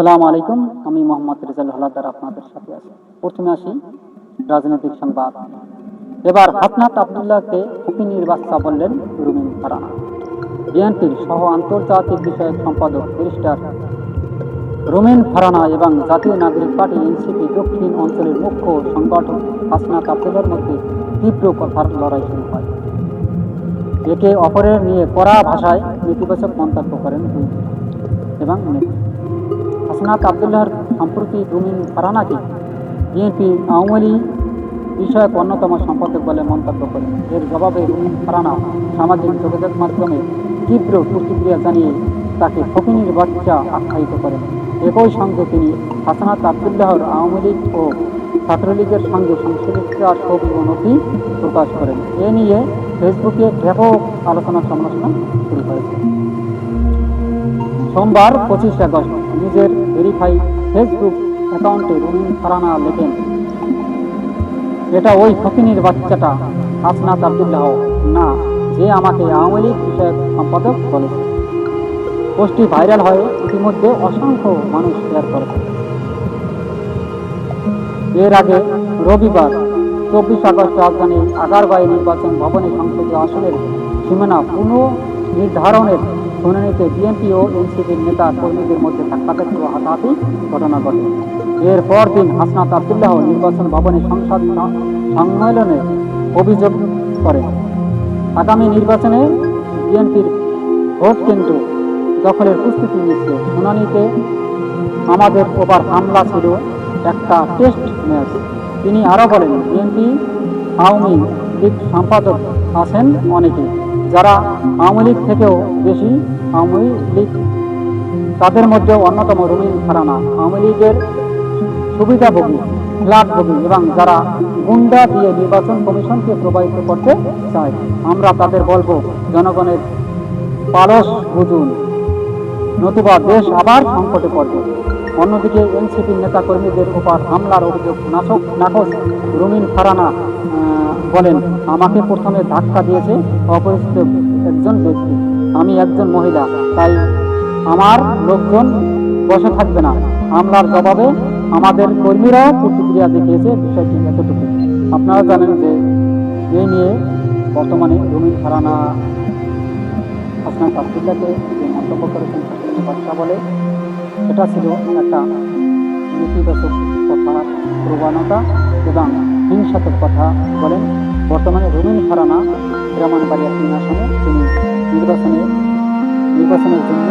সালাম আলাইকুম। আমি মোহাম্মদ রেজাল হলাদার আপনাদের সাথে আছি। প্রথমে আসি রাজনৈতিক সংবাদ। এবার হাসনাত আবদুল্লাহকে ফকিনির বাচ্চা বললেন রুমিন ফারানা বিএনপির সহ আন্তর্জাতিক বিষয়ক সম্পাদক, ব্যারিস্টার রুমিন ফারানা এবং জাতীয় নাগরিক পার্টি এনসিপি দক্ষিণ অঞ্চলের মুখ্য সংগঠক হাসনাত আবদুল্লার মধ্যে তীব্র কথার লড়াই শুরু হয়। একে অপরের নিয়ে কড়া ভাষায় নেতিবাচক মন্তব্য করেন এবং নেত্রী। হাসনাত আবদুল্লাহর সম্প্রতি রুমিন ফারানাকে বিএনপি আওয়ামী লীগ বিষয়ক অন্যতম সম্পাদক বলে মন্তব্য করেন এর জবাবে রুমিন ফারানা সামাজিক যোগাযোগ মাধ্যমে তীব্র প্রতিক্রিয়া জানিয়ে তাকে ফকিনির বাচ্চা আখ্যায়িত করেন। একই সঙ্গে তিনি হাসনাত আবদুল্লাহর আওয়ামী লীগ ও ছাত্রলীগের সঙ্গে সংশ্লিষ্টতার ছবি ও নথি প্রকাশ করেন। এ নিয়ে ফেসবুকে ব্যাপক আলোচনা সমালোচনা শুরু হয়েছে। সোমবার পঁচিশ আগস্ট নিজের ভেরিফাই ফেসবুক অ্যাকাউন্টে রুমিন ফারানা লেখেন। এটা ওই ফকিনির বাচ্চাটা, হাসনাত আবদুল্লাহ। না, যে আমাকে আওয়ামী লীগ বিষয়ক সম্পাদক বলেছে পোস্টটি ভাইরাল হয়ে ইতিমধ্যে অসংখ্য মানুষ শেয়ার করেছে। এর আগে রবিবার চব্বিশ আগস্ট রাজধানীর আগারগাঁও নির্বাচন ভবনে সংসদীয় আসনের সীমানা পুনঃ নির্ধারণের শুনানিতে বিএনপি ও এনসিপির নেতা কর্মীদের মধ্যে ধাক্কাধাক্কি ও হাতাহাতি ঘটনা ঘটে। এর পরদিন হাসনাত আবদুল্লাহ নির্বাচন ভবনে সংসদ সম্মেলনে অভিযোগ করেন আগামী নির্বাচনে বিএনপির ভোট কেন্দ্র দখলের প্রস্তুতি নিচ্ছে। শুনানিতে আমাদের ওপর হামলা ছিল একটা টেস্ট ম্যাচ। তিনি আরও বলেন, বিএনপি আওয়ামী লীগ সম্পাদক আছেন অনেকে। যারা আওয়ামী লীগ থেকেও বেশি আওয়ামী লীগ, তাদের মধ্যে অন্যতম রুমিন ফারানা আওয়ামী লীগের সুবিধাভোগী ফ্ল্যাটভোগী এবং যারা গুন্ডা দিয়ে নির্বাচন কমিশনকে প্রবাহিত করতে চায়। আমরা তাদের বলব, জনগণের পালস বুঝুন, নতুবা দেশ আবার সংকটে পড়বে। অন্যদিকে এনসিপির নেতাকর্মীদের উপর হামলার অভিযোগ নাটক নাকচ রুমিন ফারানা বলেন, আমাকে প্রথমে ধাক্কা দিয়েছে অপরিচিত একজন ব্যক্তি। আমি একজন মহিলা, তাই আমার লোকজন বসে থাকবে না। হামলার জবাবে আমাদের কর্মীরাও প্রতিক্রিয়া দেখিয়েছে বিষয়টি এতটুকু। আপনারা জানেন যে এই নিয়ে বর্তমানে রুমিন ফারানা হাসনাত আবদুল্লাহকে যে মন্তব্য করেছেন বলে এটা ছিল একটা নেতিবাচক কথা প্রবণতা এবং হিংসাত্মক কথা বলেন, বর্তমানে রুমিন ফারানা ব্রাহ্মণবাড়িয়া তিন তিনি নির্বাচনে নির্বাচনের জন্য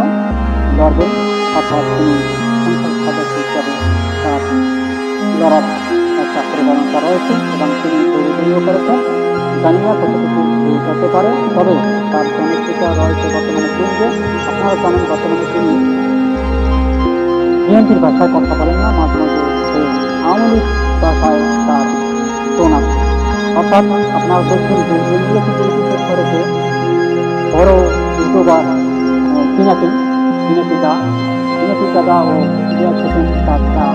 লড়বেন অর্থাৎ তিনি সংসদ সদস্য হিসাবে তার লড়ার একটা প্রবণতা রয়েছে এবং তিনি করেছেন। জানি না কতটুকু হতে পারে, তবে তার জনপ্রিয়তা রয়েছে বর্তমানে কেন্দ্রে আপনারা জানেন বর্তমানে তিনি বিএনপির ভাষায় কথা বলেন না, মাঝে মাঝে আওয়ামী লীগ ভাষায় তার টোন আছে অর্থাৎ আপনারা দেখবেন যে এনডিএ থেকে বিশেষ করেছে বড় ইউটিউবার পিনাকি দা পিনাকি দাদা ও ইন্ডিয়া তারা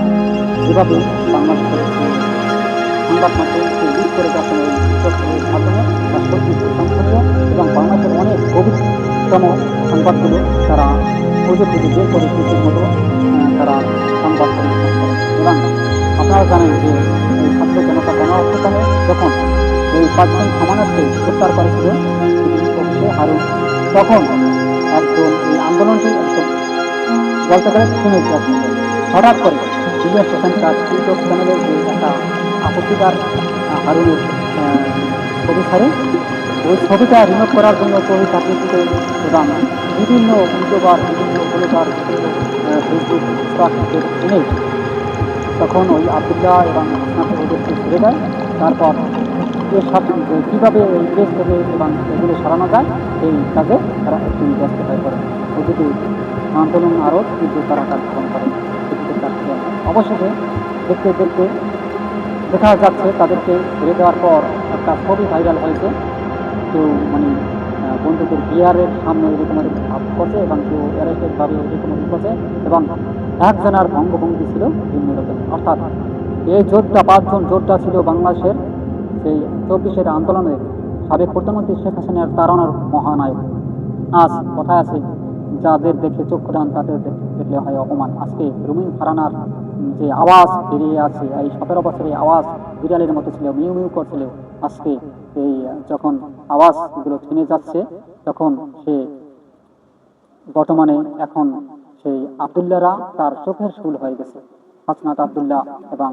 যেভাবে বাংলাদেশের যে সংবাদ মাধ্যমকে লিড করে যাচ্ছেন এই বিশ্বস্তরের মাধ্যমে। তা সত্যি প্রশংসনীয় এবং বাংলাদেশের অনেক গভীরতম সংবাদগুলো তারা খুঁজে বের করে মতো তারা সংবাদ এবং আপনারা জানেন যে এই ছাত্র জনতা গণ অভ্যুত্থানে যখন এই পাঁচজন সমানার্থে গ্রেপ্তার করেছিল হারুন তখন একজন এই আন্দোলনটি একদম বলতে গেলে যাচ্ছিল হঠাৎ করে করছেন তার ইউটিউব চ্যানেলের যে একটা আপত্তিকার হারুনের ছবি ছাড়ে, ওই ছবিটা রিমুভ করার জন্য ছবি চাকরিতে এবং বিভিন্ন ইউটিউবার, বিভিন্ন আহ, ফেসবুক স্টাফদের এনে তখন ওই আবদুল্লাহ এবং হাসনাকে ওদেরকে ছেড়ে দেয় তারপর এর সাথে কীভাবে এই দেশ থেকে এবং এগুলো সরানো যায় এই কাজে তারা একটু ব্যস্ত হয়ে পড়ে। ওদিকে আন্দোলন আরও তীব্রতার আকার ধারণ করে। তার অবশেষে দেখতে দেখতে দেখা যাচ্ছে তাদেরকে ছেড়ে দেওয়ার পর একটা ছবি ভাইরাল হয়েছে। কেউ মানে বন্দুকের বিয়ারের সামনে এরকম ভাব করছে এবং কেউ অ্যারেস্টেড ভাবে এরকম করছে এবং একজনের ভঙ্গভঙ্গি ছিল ভিন্ন রকম। অর্থাৎ এই জোটটা, পাঁচজন জোটটা ছিল বাংলাদেশের, সেই চব্বিশের আন্দোলনের সাবেক প্রধানমন্ত্রী শেখ হাসিনার তাড়ানোর মহানায়ক। আজ কথায় আছে, যাদের দেখে চক্ষুদান তাদের দেখলে হয় অপমান। আজকে রুমিন ফারানার যে আওয়াজ বেরিয়ে আছে এই সতেরো বছরের আওয়াজ বিড়ালের মতো ছিল, মিউ মিউ করছিল। আজকে এই যখন আওয়াজগুলো থেমে যাচ্ছে, তখন সে বর্তমানে এখন সেই আবদুল্লাহরা তার চোখের শুল হয়ে গেছে। হাসনাত আবদুল্লাহ এবং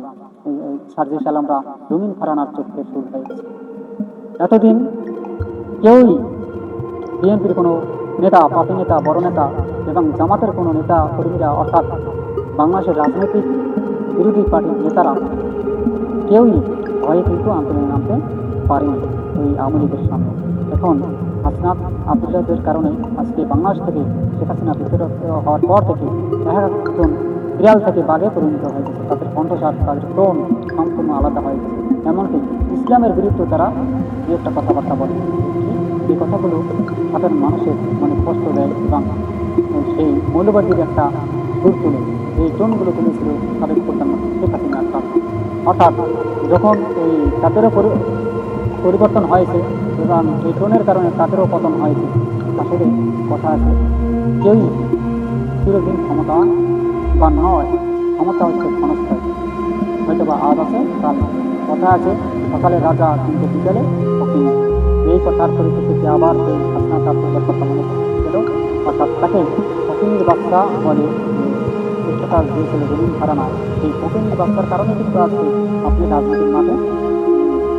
সার্জিস আলমরা রুমিন ফারানার চোখের শুল হয়ে গেছে। এতদিন কেউই বিএনপির কোনো নেতা, পার্টি নেতা, বড় নেতা এবং জামাতের কোনো নেতা, কর্মীরা অর্থাৎ বাংলাদেশের রাজনৈতিক বিরোধী পার্টির নেতারা কেউই ভয়ে কিন্তু আন্দোলনে নামতে পারেনি এই আওয়ামী সামনে। এখন হাসনাত আবদুল্লাহদের কারণে আজকে বাংলাদেশ থেকে শেখ হাসিনা বিতাড়িত হওয়ার পর থেকে এক একজন বিড়াল থেকে বাঘে পরিণত হয়ে গেছে। তাদের কণ্ঠস্বার, তাদের টোন সম্পূর্ণ আলাদা হয়ে গেছে। এমনকি ইসলামের বিরুদ্ধে তারা দু একটা কথাবার্তা বলে। এই কথাগুলো সাধারণ মানুষের মনে কষ্ট দেয় এবং সেই মৌলবাদীর একটা সুর তুলে। এই টোনগুলো তুলেছিল সাবেক প্রধানমন্ত্রী হাসিনার কাছে অর্থাৎ যখন এই তাদেরও পরি- পরিবর্তন হয়েছে এবং এই টোনের কারণে তাদেরও পতন হয়েছে, আসলে কথা আছে, কেউই চিরদিন ক্ষমতা বা নয় ক্ষমতা হচ্ছে ক্ষণস্থায়ী। হয়তো বা আজ আছে কাল কথা আছে, সকালে রাজা কিন্তু বিকেলে এই কথার পরিপ্রেক্ষিতে আবার সেই হাসনাত আব্দুল্লার কথা মনে গেল অর্থাৎ তাকে ফকিনের বাচ্চা বলে যে কথা দিয়েছিল রবীন্দ্র ধারণা সেই ফকিনের বাচ্চার কারণে কিন্তু আজকে আপনি রাজনীতির মাঠে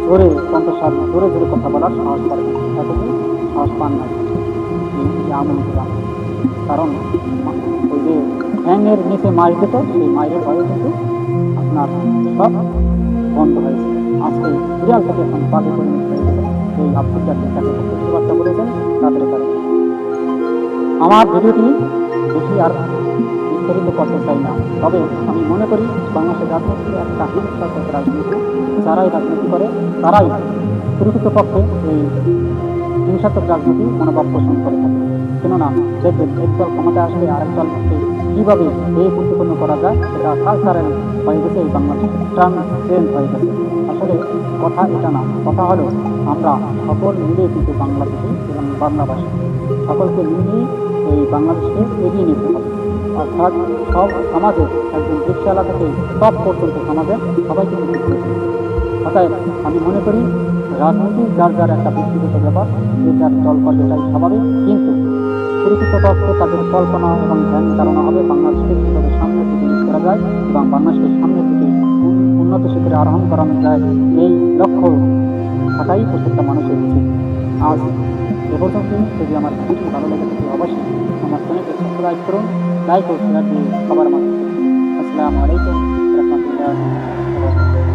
জোরে কণ্ঠস্বাদ জোরে জোরে কথা বলার সাহস করেন এতদিন সাহস পান না এই যে লীগরা। কারণ ওই যে হ্যাংয়ের নিচে মাছ দিত, সেই মায়ের ভয়ে কিন্তু আপনার সব বন্ধ হয়েছে। আজকে বিড়াল থেকে এখন বাজে পরিণত হয়ে গেছে। এই আব্দুল্লাহ তাকে কথাবার্তা বলেছেন? তাদের কারণে। আমার ভিডিওটি বেশি আর বিস্তারিত করতে চাই না। তবে আমি মনে করি বাংলাদেশের রাজনীতি একটা হিংসাত্মক রাজনীতি, যারাই রাজনীতি করে, তারাই প্রকৃতপক্ষে এই হিংসাত্মক রাজনীতি মনোভাব পোষণ করে থাকে। কেননা দেখবেন একদল ক্ষমতায় আসলে আরেক দলকে কীভাবে এই প্রতিপন্ন করা যায়, সেটা কালচারাল হয়ে গেছে এই বাংলাদেশে ট্রান্স ট্রেন্ড হয়ে গেছে। আসলে কথা এটা না, কথা হলো আমরা সকল মিলে কিন্তু বাংলাদেশি এবং বাংলাভাষী। সকলকে মিলিয়ে এই বাংলাদেশকে এগিয়ে নিতে হবে। অর্থাৎ সব সমাজে একজন রিক্সাওয়ালা থেকে সব পর্যন্ত সমাজে সবাইকে অতএব আমি মনে করি, রাজনীতি যার যার একটা ব্যক্তিগত ব্যাপার, যে যার দল করবে এটাই স্বাভাবিক, কিন্তু প্রকৃতপক্ষে তাদের কল্পনা এবং ধ্যান ধারণা হবে বাংলাদেশকে কীভাবে সামনে থেকে নিয়ে করা যায় এবং বাংলাদেশকে সামনে থেকে উন- উন্নত শিখরে আরোহণ করানো যায়, এই লক্ষ্য থাকাই প্রত্যেকটা মানুষের উচিত। আজ পর্যন্ত যদি আমার ভিডিওটি ভালো লেগে থাকে, অবশ্যই আমার চ্যানেলকে সাবস্ক্রাইব করুন লাইক ও শেয়ার দিয়ে সবার মাধ্যমে আসসালামু আলাইকুম, রহমতুল্লাহ।